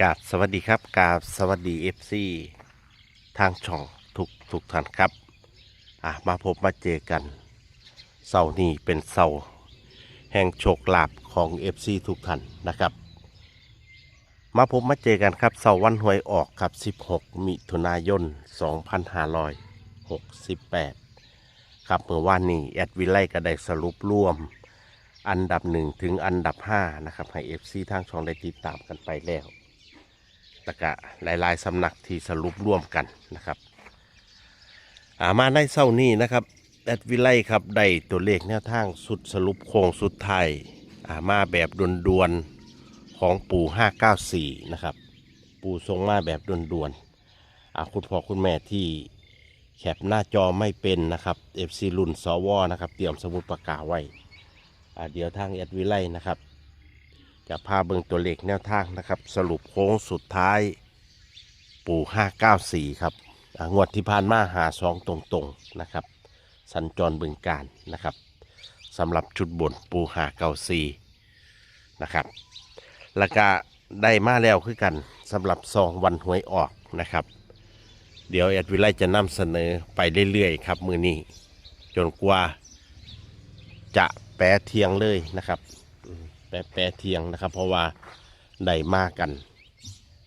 กาบสวัสดีครับกาบสวัสดีเอฟซีทางช่องทุกทุกท่านครับ อะ มาพบมาเจอกันเสาร์นี้เป็นเสาร์แห่งโชคลาภของเอฟซีทุกท่านนะครับ มาพบมาเจอกันครับเสาร์วันหวยออกครับ 16 มิถุนายน 2568 ครับเมื่อวานนี้แอดวิไลก็ได้สรุปรวมอันดับหนึ่งถึงอันดับ 5 นะครับ ให้ FC ทางช่องได้ติดตามกันไปแล้ว แล้วก็หลายๆสำนักที่สรุปร่วมกันนะครับอ่ามาในเศร้านี้นะครับแอดวิไลครับได้ตัวเลขแนวทางสุดสรุปโค้งสุดไทยอ่ามาแบบดวนๆของปู่ 594 นะครับ ปู่ทรงมาแบบดวนๆอ่าคุณพ่อคุณแม่ที่แคปหน้าจอไม่เป็นนะครับ FC รุ่นสวนะครับ เตรียมสมุดปากกาไว้ เดี๋ยวทางแอดวิไลนะครับ จะพาเบิ่งตัวเลขแนวทางนะครับ สรุปโค้งสุดท้าย ปู่ 594 ครับงวดที่ผ่านมาหาสองตรงๆนะครับ สัญจรบึงการนะครับสำหรับชุดบนปู่594นะครับแล้วก็ได้มาแล้วคือกันสำหรับซองวันหวยออกนะครับ เดี๋ยวแอดวิไลจะนำเสนอไปเรื่อยๆครับมือนี้ จนกว่าจะแปรเทียงเลยนะครับ แปรแปรเทียงนะครับ เพราะว่าได้มากกัน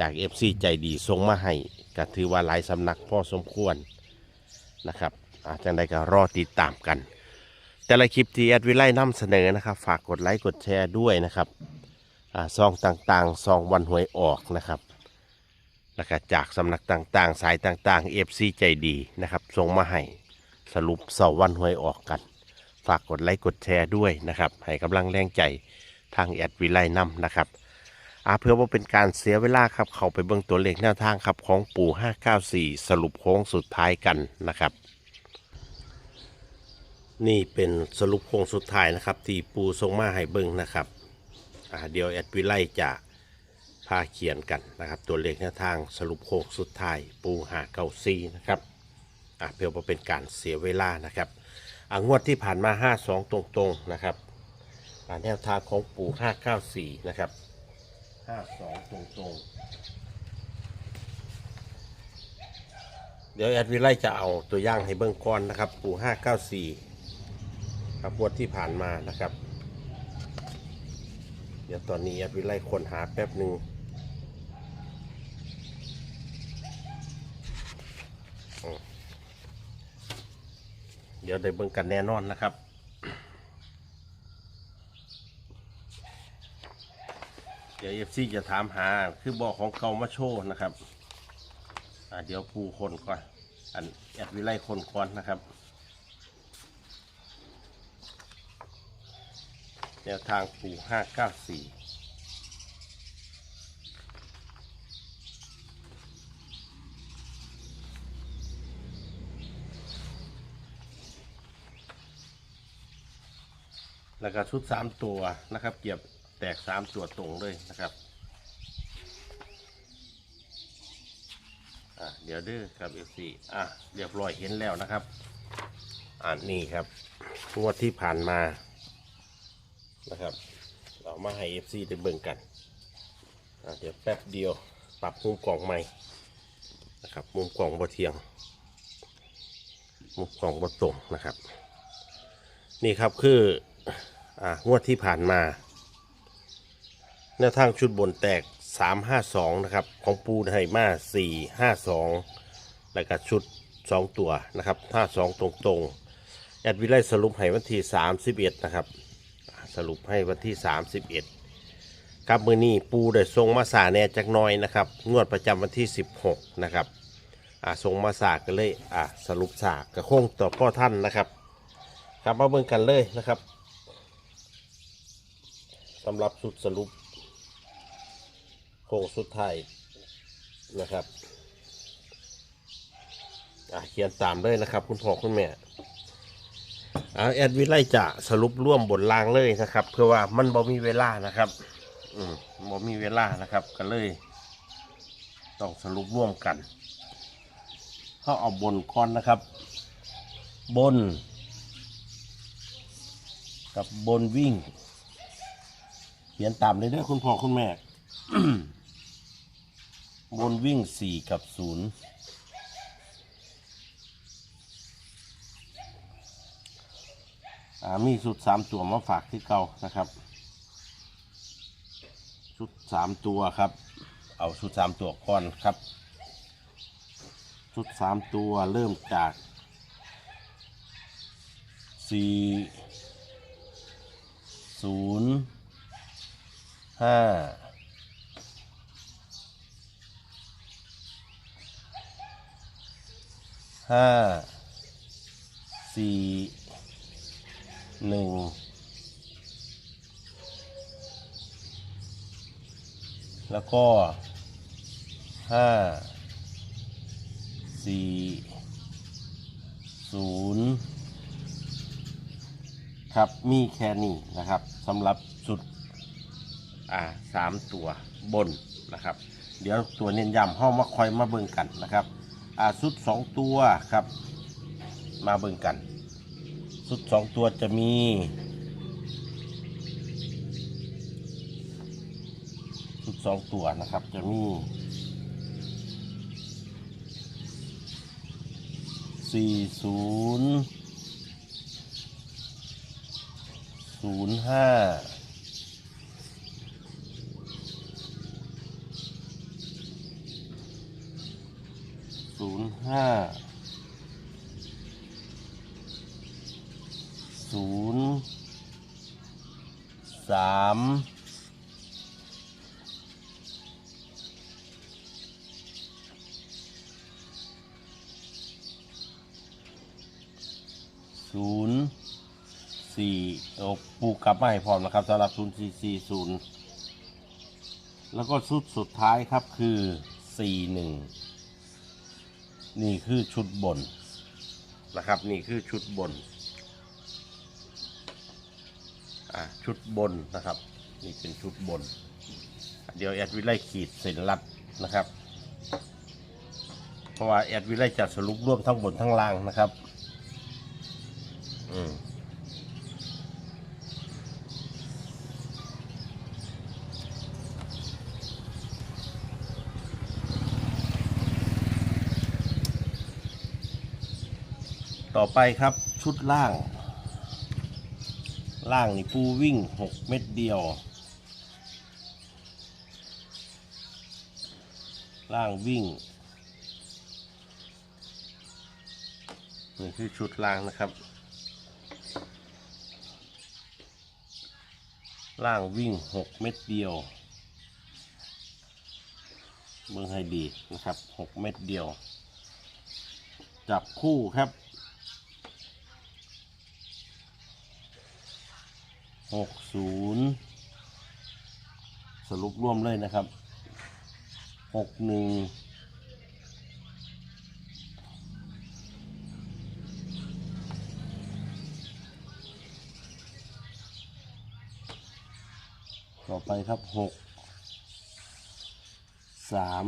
จาก FC ใจดีส่งมาให้ก็ถือว่าหลายสำนักพอสมควรนะครับอาจังใดก็รอติดตามกัน แต่ละคลิปที่แอดวิไลนำเสนอนะครับ ฝากกดไลค์กดแชร์ด้วยนะครับซองต่างๆซองวันหวยออกนะครับแล้วก็จากสำนักต่างๆ สายต่างๆ FC ใจดีนะครับส่งมาให้สรุปเสาวันหวยออกกัน ฝากกดไลค์กดแชร์ด้วยนะครับ ให้กำลังแรงใจ ทางแอดวิไลนำนะครับอาเพื่อว่าเป็นการเสียเวลาครับ เข้าไปเบิ่งตัวเลขแนวทางครับของปู่ 594 สรุปโค้งสุดท้ายกันนะครับ นี่เป็นสรุปโค้งสุดท้ายนะครับ ที่ปูทรงมาให้เบิ่งนะครับอ่าเดี๋ยวแอดวิไลจะพาเขียนกันนะครับ ตัวเลขแนวทางสรุปโค้งสุดท้ายปู594นะครับอ่าเพื่อว่าเป็นการเสียเวลานะครับอ่างวดที่ผ่านมา 52 ตรงๆนะครับ แนวทางของปู่594นะครับ52ตรงๆเดี๋ยวแอดวิไลจะเอาตัวอย่างให้เบิ่งก่อนนะครับ ปู่594ครับวดที่ผ่านมานะครับ เดี๋ยวตอนนี้แอดวิไลคนหาแป๊บหนึ่งเดี๋ยวได้เบิ่งกันแน่นอนนะครับ เดี๋ยวเอฟซีจะถามหาคือบอกของเก่ามาโชว์นะครับอ่าเดี๋ยวปูคนก่อนอันแอดวิไลคนก่อนนะครับแนวทางปูห้าเก้าสี่แล้วก็ชุดสามตัวนะครับ เก็บ แตกสามตัวตรงเลยนะครับอะเดี๋ยวเด้อครับ F4 อะเรียบร้อยเห็นแล้วนะครับอ่านี่ครับงวดที่ผ่านมานะครับ เรามาให้ FC ได้เบิ่งกันอะเดี๋ยวแป๊บเดียวปรับมุมกล่องใหม่นะครับมุมกล่องบ่เทียง มุมกล่องบ่ตรงนะครับ นี่ครับคืออ่างวดที่ผ่านมา แนวทางชุดบนแตก 352 นะครับ ของปูไฮมา 452 แล้วก็ชุด 2 ตัวนะครับ52ตรงๆแอดวิไลสรุปให้วันที่ 31 นะครับ สรุปให้วันที่ 31 ครับมือนี้ปูได้ทรงมาสาแน่จักน้อยนะครับ งวดประจำวันที่ 16 นะครับอ่าทรงมาสากันเลยอ่าสรุปสากกระโค้งต่อพ่อท่านนะครับ ครับมาเบิ่งกันเลยนะครับสำหรับสุดสรุป โค้งสุดท้ายนะครับอะเขียนตามเลยนะครับ คุณพ่อคุณแม่อ่าแอดวิไลจะสรุปร่วมบนล่างเลยนะครับ เพื่อว่ามันบ่มีเวลานะครับ อืมบ่มีเวลานะครับก็เลย ต้องสรุปร่วมกันเขาเอาบนก่อนนะครับ บน กับบนวิ่ง เขียนตามเลยเด้อคุณพ่อคุณแม่ บนวิ่งสี่กับศูนย์อ่ามีชุดสามตัวมาฝากที่เก่านะครับชุดสามตัวครับ เอาชุดสามตัวก่อนครับชุดสามตัวเริ่มจากสี่ศูนย์ห้า ห้าสี่หนึ่งแล้วก็ห้าสี่ศูนย์ครับมีแค่นี้นะครับสำหรับชุดอ่าสามตัวบนนะครับ เดี๋ยวตัวเน้นย้ำห้องมาคอยมาเบิ่งกันนะครับ อ่าชุดสองตัวครับ มาเบิ่งกันชุดสองตัวจะมีชุดสองตัวนะครับจะมีสี่ศูนย์ศูนย์ห้า ศูนย์ห้าศูนย์สามศูนย์สี่โอ้ปูกลับมาให้พร้อมนะครับสำหรับศูนย์สี่สี่ศูนย์แล้วก็ชุดสุดท้ายครับคือสี่หนึ่ง นี่คือชุดบนนะครับ นี่คือชุดบนอ่าชุดบนนะครับ นี่เป็นชุดบน เดี๋ยวแอดวิไลขีดเส้นลัดนะครับ เพราะว่าแอดวิไลจะสรุปรวมทั้งบนทั้งล่างนะครับ อืม ต่อไปครับชุดล่าง ล่างนี่ปูวิ่งหกเม็ดเดียว ล่างวิ่ง นี่คือชุดล่างนะครับ ล่างวิ่งหกเม็ดเดียวเมืองให้ดีนะครับหกเม็ดเดียว จับคู่ครับ หกศูนย์สรุปร่วมเลยนะครับหกหนึ่งต่อไปครับหกสาม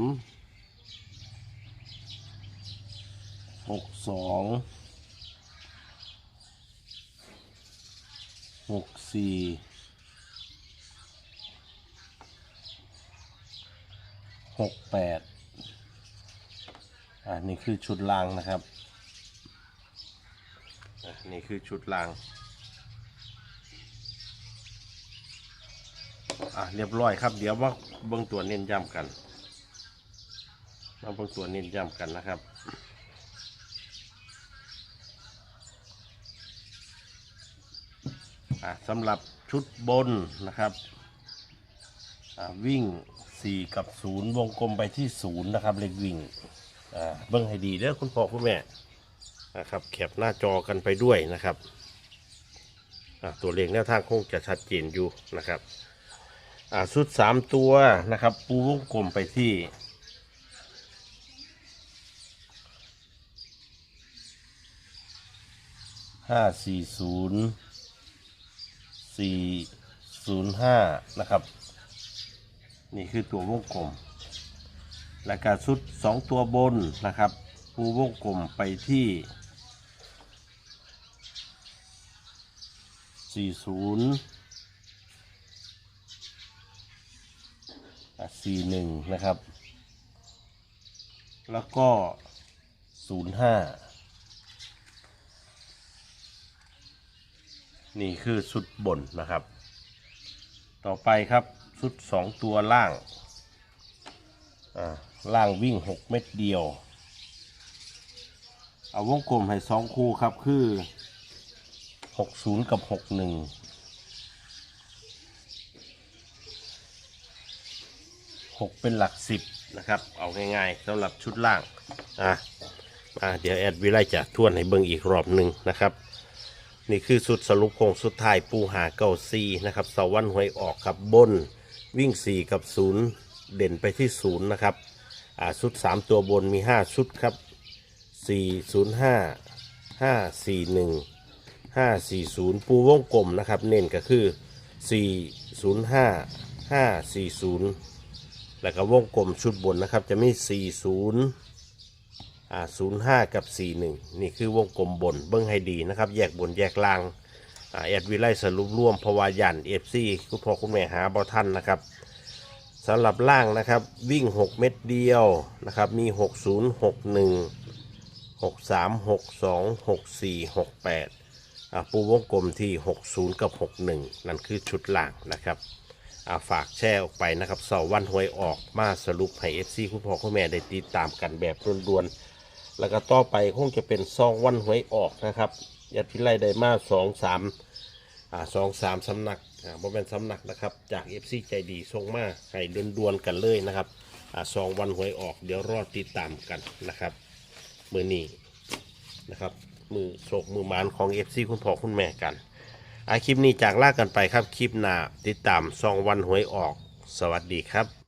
หกสอง หกสี่หกแปดอ่านี่คือชุดรางนะครับอะนี่คือชุดรางอะเรียบร้อยครับเดี๋ยวว่าเบื้องตัวเน้นย้ำกันมาเบื้องตัวเน้นย้ำกันนะครับ อะสำหรับชุดบนนะครับอะวิ่ง 4 กับ 0 วงกลมไปที่ 0 นะครับ เลขวิ่งอ่าเบื้งให้ดีเด้อคุณพ่อคุณแม่นะครับแคปหน้าจอกันไปด้วยนะครับอะตัวเลขแนวทางคงจะชัดเจนอยู่นะครับอ่าชุดสามตัวนะครับ ปูวงกลมไปที่ห้าสี่ศูนย์ สี่ศูนย์ห้านะครับ นี่คือตัววงกลม และการชุดสองตัวบนนะครับปูวงกลมไปที่สี่ศูนย์สี่หนึ่งนะครับ แล้วก็ศูนย์ห้า นี่คือสุดบนนะครับ ต่อไปครับสุดสองตัวล่างอ่าล่างวิ่งหกเม็ดเดียว เอาวงกลมให้สองคู่ครับคือหกศูนย์กับหกหนึ่งหกเป็นหลักสิบนะครับ เอาง่ายๆสำหรับชุดล่างอะอะเดี๋ยวแอดวิไลจะทวนให้เบิ่งอีกรอบหนึ่งนะครับ นี่คือสุดสรุปโครงสุดท้ายปูหาเก้าซีนะครับเสาวันหวยออกครับบน วิ่ง 4 กับศูนย์เด่นไปที่ศูนย์นะครับอ่าชุด 3 ตัวบนมี 5 ชุดครับ 405 541 540 ปูวงกลมนะครับ เน้นก็คือ 405 540 แล้วก็วงกลมชุดบนนะครับจะมี 40 อ่าศูนย์ห้ากับสี่หนึ่งนี่คือวงกลมบนเบิ้งให้ดีนะครับ แยกบนแยกล่างอ่าแอดวิไลสรุปร่วมพวายันเอฟซีคุณพ่อคุณแม่หาบอทันนะครับสำหรับล่างนะครับวิ่ง 6 เม็ดเดียวนะครับมี 6 0 6 1 6 3 6 2 6 4 6 8อ่าปูวงกลมที่ 60 กับ 61 นั่นคือชุดล่างนะครับอ่าฝากแชร์ออกไปนะครับเสาร์วันหวยออกมาสรุปให้เอฟซีคุณพ่อคุณแม่ได้ติดตามกันแบบด่วนๆ แล้วก็ต่อไปคงจะเป็นซองวันหวยออกนะครับยัดพิไลได้มาสองสามอ่าสองสามสำนักอ่าบ่เป็นสำนักนะครับ จากเอฟซีใจดีส่งมาให้ด่วนๆกันเลยนะครับอ่าซองวันหวยออก เดี๋ยวรอติดตามกันนะครับมือนี้นะครับมือโศกมือหมานของเอฟซีคุณพ่อคุณแม่กันอาคลิปนี้จากลากันไปครับคลิปหน้าติดตามซองวันหวยออก สวัสดีครับ